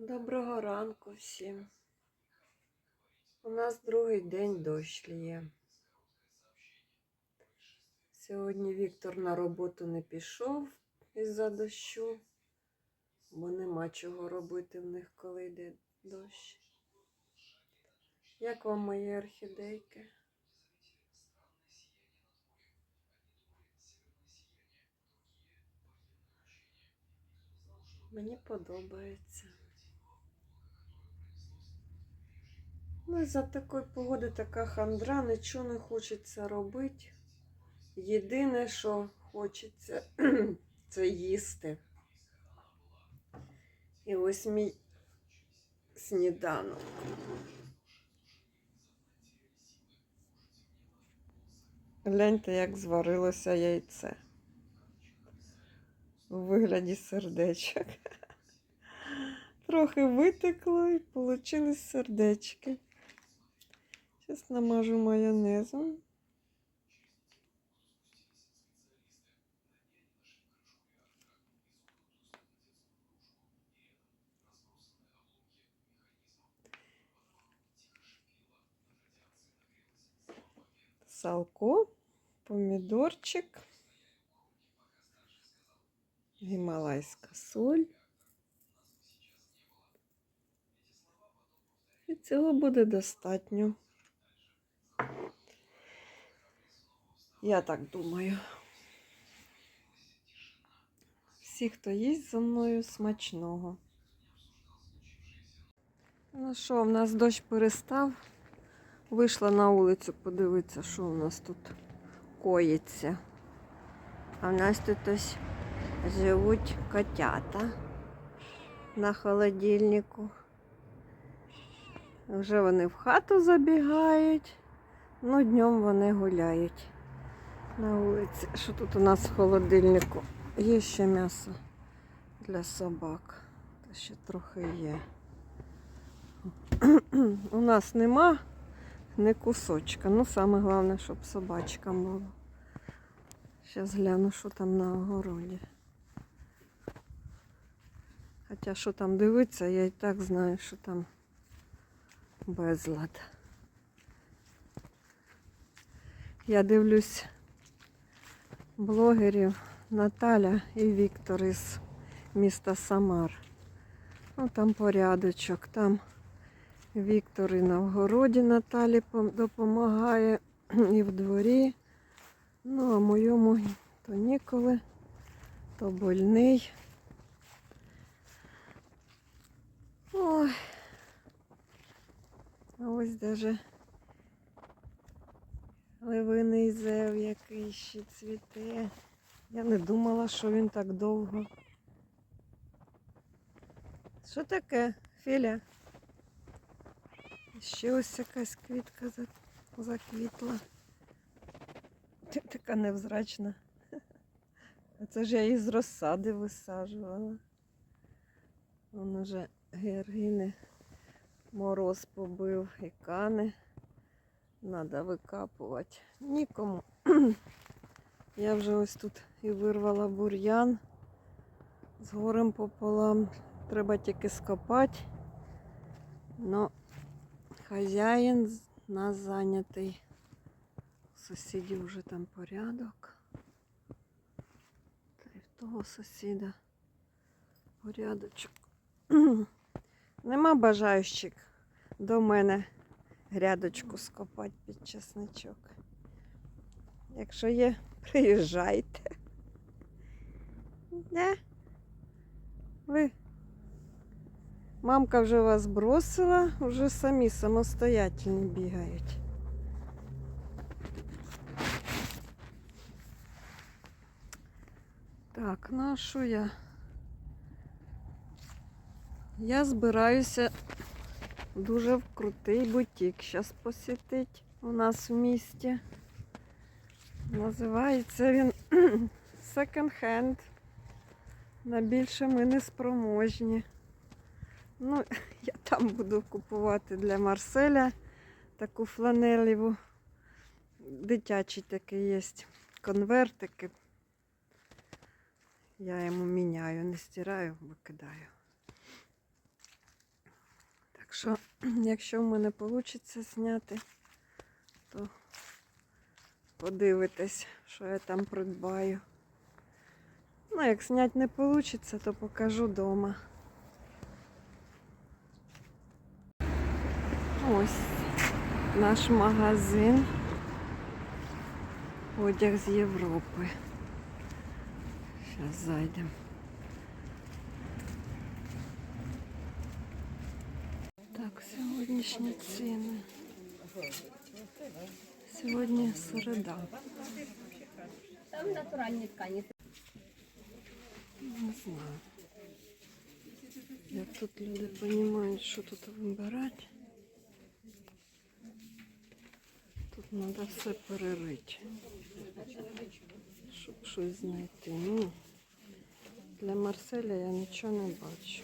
Доброго ранку всім. У нас другий день дощ ліє. Сьогодні Віктор на роботу не пішов із-за дощу, бо нема чого робити в них, коли йде дощ. Як вам мої орхідейки? Мені подобається. Ну, за такої погоди така хандра, нічого не хочеться робити. Єдине, що хочеться, це їсти. І ось мій сніданок. Гляньте, як зварилося яйце. У вигляді сердечок. Трохи витекло і вийшли сердечки. Зараз намажу майонезом. Салко, помідорчик, гімалайська соль. І цього буде достатньо. Я так думаю. Всі, хто їсть за мною, смачного. Ну що, в нас дощ перестав. Вийшла на вулицю подивитися, що у нас тут коїться. А в нас тут ось живуть котята на холодильнику. Вже вони в хату забігають, ну днем вони гуляють на вулиці. Що тут у нас в холодильнику? Є ще м'ясо для собак. Та ще трохи є. У нас нема не кусочка. Ну, саме головне, щоб собачкам було. Зараз гляну, що там на огороді. Хоча що там дивиться, я і так знаю, що там безлад. Я дивлюсь блогерів Наталя і Віктор із міста Самар. Ну, там порядочок, там Віктор і на вгороді Наталі допомагає, і в дворі. Ну, а моєму то ніколи, то больний. Ой. А ось даже ливиний зев, який ще цвіте. Я не думала, що він так довго. Що таке, Філя? Ще ось якась квітка заквітла. Ти така невзрачна. А це ж я її з розсади висаджувала. Вон уже георгіни мороз побив і кани. Надо викапувати. Нікому. Я вже ось тут і вирвала бур'ян з горем пополам. Треба тільки скопати. Но хазяїн нас зайнятий. У сусідів вже там порядок. Та й в того сусіда порядочок. Нема бажаючих до мене грядочку скопати під часничок. Якщо є, приїжджайте. Не? Ви Мамка вже вас бросила, вже самі самостоятельні бігають. Так, ну а що я? Я збираюся дуже крутий бутік зараз посітити у нас в місті. Називається він Second Hand. На більше ми не спроможні. Ну, я там буду купувати для Марселя таку фланелеву. Дитячий такий є. Конвертики. Я йому міняю, не стираю, викидаю. Так що, якщо в мене вийде зняти, то подивитесь, що я там придбаю. Ну, як зняти не вийде, то покажу вдома. Ось наш магазин. Одяг з Європи. Зараз зайдемо. Так, сьогоднішні ціни. Сьогодні середа. Там натуральні ткані. Не знаю. Як тут люди розуміють, що тут вибирати. Тут треба все перерити, щоб щось знайти. Ну, для Марселя я нічого не бачу.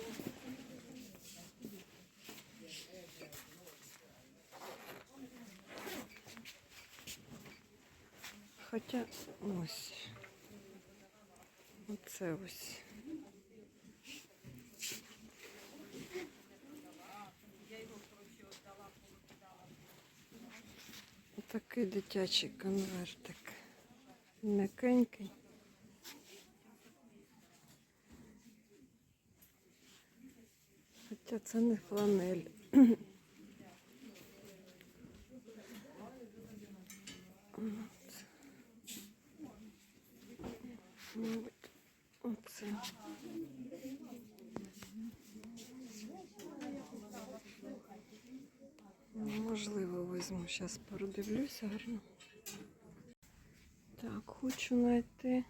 Хоча ось. Оце ось. Такий дитячий конвертик. М'якенький. Хоча це не фланель. От. Мабуть, Ну, Можливо, візьму. Зараз передивлюся гарно. Так, хочу знайти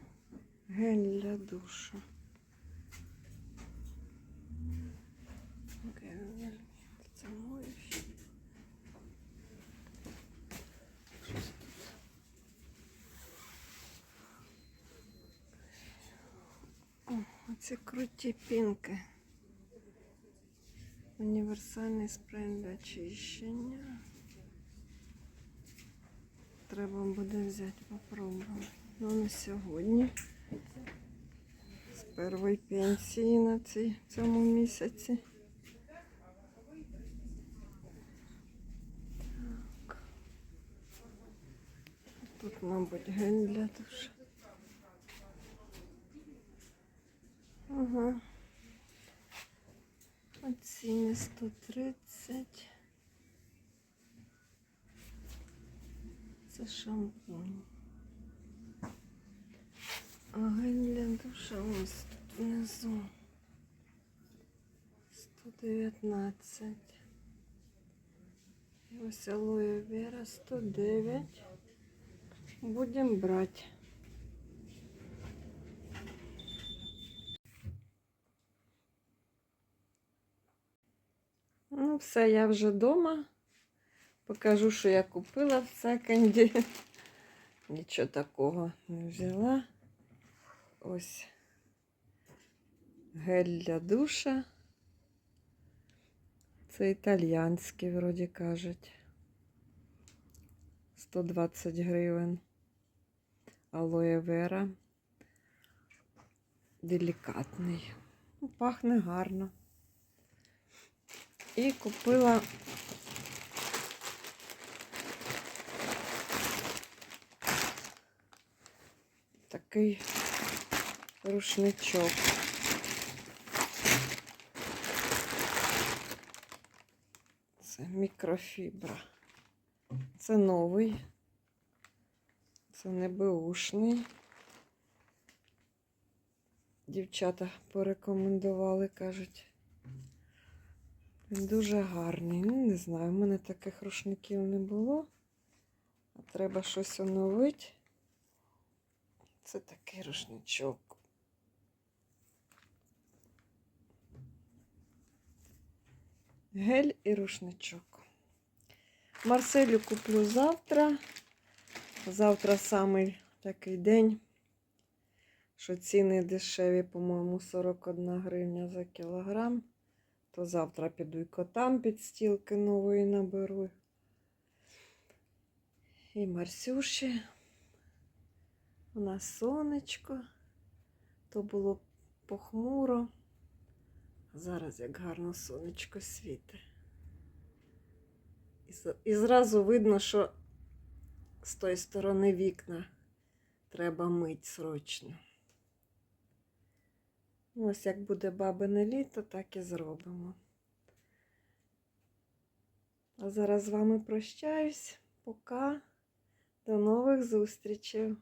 гель для душу. Гель. Це моющий. Щось тут. О, оці круті пінки. Універсальний спрей для очищення. Треба буде взяти, попробувати. Ну, на сьогодні. З першої пенсії на цій, цьому місяці. Так. Тут, мабуть, гель для душу. Ага. Оціни 130. Це шампунь. А гель для душа ось тут внизу. 119. І ось алоє вера 109. Будемо брати. Ну, все, я вже вдома. Покажу, що я купила в секонді. Нічого такого не взяла. Ось гель для душа. Це італіянський, вроді кажуть. 120 гривень. Алоє вера. Делікатний. Ну, Пахне гарно. І купила такий рушничок. Це мікрофібра. Це новий. Це не беушний. Дівчата порекомендували, кажуть. Дуже гарний. Ну, не знаю, в мене таких рушників не було. Треба щось оновити. Це такий рушничок. Гель і рушничок. Марселю куплю завтра. Завтра самий такий день, що ціни дешеві, по-моєму, 41 гривня за кілограм. То завтра піду і котам підстілки нової наберу. І Марсюші. У нас сонечко. То було похмуро. Зараз як гарно сонечко світить. І, зразу видно, що з тої сторони вікна треба мить срочно. Ось як буде бабине літо, так і зробимо. А зараз з вами прощаюсь. Пока. До нових зустрічей.